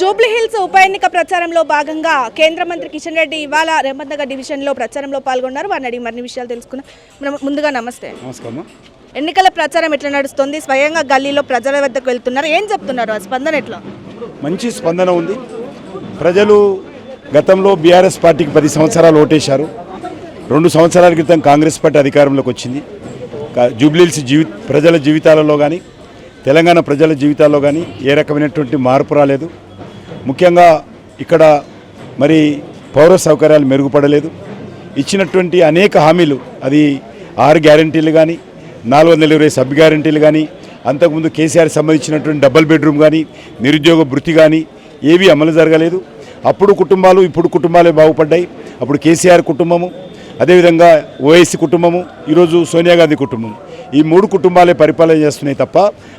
Jubilee hills ఉప ఎన్నిక ప్రచారంలో భాగంగా కేంద్ర మంత్రి కిషన్ రెడ్డి ఇవాళ రేవంత్ నగర్ డివిజన్లో ప్రచారంలో పాల్గొన్నారు. వారిని అడిగి మరిన్ని విషయాలు తెలుసుకున్నాం ముందుగా నమస్తే. నమస్కారం ఎన్నికల ప్రచారం ఎట్లా నడుస్తుంది? స్వయంగా గల్లీలో ప్రజల వద్దకు వెళ్తున్నారు. ఏం చెప్తున్నారు? ఆ స్పందన ఎట్లా? మంచి స్పందన ఉంది. ప్రజలు గతంలో బీఆర్ఎస్ పార్టీకి పది సంవత్సరాలు ఓటేశారు. రెండు సంవత్సరాల క్రితం కాంగ్రెస్ పార్టీ అధికారంలోకి వచ్చింది. జూబ్లీహిల్స్ జీవి ప్రజల జీవితాలలో కానీ తెలంగాణ ప్రజల జీవితాల్లో కానీ ఏ రకమైనటువంటి మార్పు రాలేదు. ముఖ్యంగా ఇక్కడ మరి పౌర సౌకర్యాలు మెరుగుపడలేదు. ఇచ్చినటువంటి అనేక హామీలు అది ఆరు గ్యారంటీలు కానీ నాలుగు వందల ఇరవై సబ్ గ్యారంటీలు కానీ అంతకుముందు కేసీఆర్ సంబంధించినటువంటి డబుల్ బెడ్రూమ్ కానీ నిరుద్యోగ భృతి కానీ ఏవి అమలు జరగలేదు. అప్పుడు కుటుంబాలు ఇప్పుడు కుటుంబాలే బాగుపడ్డాయి. అప్పుడు కేసీఆర్ కుటుంబము అదేవిధంగా ఓఎస్సీ కుటుంబము ఈరోజు సోనియా గాంధీ కుటుంబం. ఈ మూడు కుటుంబాలే పరిపాలన చేస్తున్నాయి తప్ప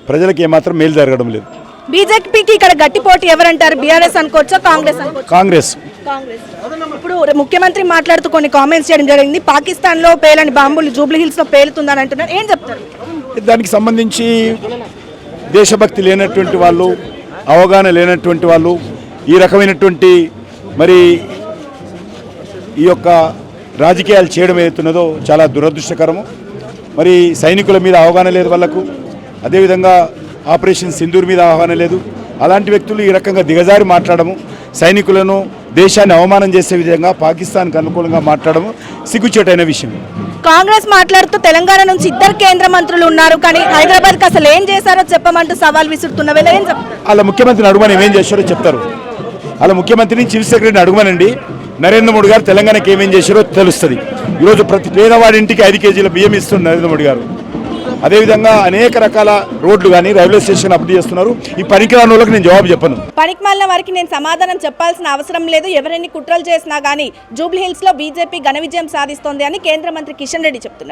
ప్రజలకు ఏమాత్రం మేలు జరగడం లేదు. బీజేపీకి ఇక్కడ గట్టి పోటీ ఎవరంటారు? బీఆర్ఎస్ అనుకోవచ్చా కాంగ్రెస్ అనుకోవచ్చా? కాంగ్రెస్. కాంగ్రెస్. ఇప్పుడు ముఖ్యమంత్రి మాట్లాడుతూ కొన్ని కామెంట్స్ చేయడం జరిగింది. పాకిస్తాన్లో పేలని బాంబులు జూబ్లీ హిల్స్లో పేలుతుందని అంటున్నారు. ఏం చెప్తారు? దానికి సంబంధించి దేశభక్తి లేనటువంటి వాళ్ళు అవగాహన లేనటువంటి వాళ్ళు ఈ రకమైనటువంటి మరి ఈ యొక్క రాజకీయాలు చేయడం ఏదైతున్నదో చాలా దురదృష్టకరము. మరి సైనికుల మీద అవగాహన లేదు వాళ్ళకు. అదేవిధంగా ఆపరేషన్ సింధూర్ మీద అవగాహన లేదు. అలాంటి వ్యక్తులు ఈ రకంగా దిగజారి మాట్లాడము. సైనికులను దేశాన్ని అవమానం చేసే విధంగా పాకిస్తాన్కి అనుకూలంగా మాట్లాడము. సిగ్గుచేటైన విషయం. కాంగ్రెస్ మాట్లాడుతూ తెలంగాణ నుంచి ఇద్దరు కేంద్ర మంత్రులు ఉన్నారు. కానీ హైదరాబాద్కి అసలు ఏం చేశారో చెప్పమంటూ సవాల్ విసురుతున్న వేళ ఏం వాళ్ళ ముఖ్యమంత్రిని అడుగుమని ఏమేం చేశారో చెప్తారు. వాళ్ళ ముఖ్యమంత్రిని చీఫ్ సెక్రటరీని అడుగుమనండి. నరేంద్ర మోడీ గారు తెలంగాణకి ఏమేం చేశారో తెలుస్తుంది. ఈరోజు ప్రతి పేదవాడి ఇంటికి ఐదు కేజీల బియ్యం ఇస్తున్నారు నరేంద్ర మోడీ గారు. అదేవిధంగా అనేక రకాల రోడ్లు కానీ రైల్వే స్టేషన్ అభివృద్ధి చేస్తున్నారు. ఈ పనికిరాని వాళ్ళకి నేను జవాబు చెప్పను. పనికిమాలిన వారికి నేను సమాధానం చెప్పాల్సిన అవసరం లేదు. ఎవరెన్ని కుట్రలు చేసినా కానీ జూబ్లీహిల్స్లో బీజేపీ ఘన విజయం సాధిస్తోంది అని కేంద్ర మంత్రి కిషన్ రెడ్డి చెప్తున్నారు.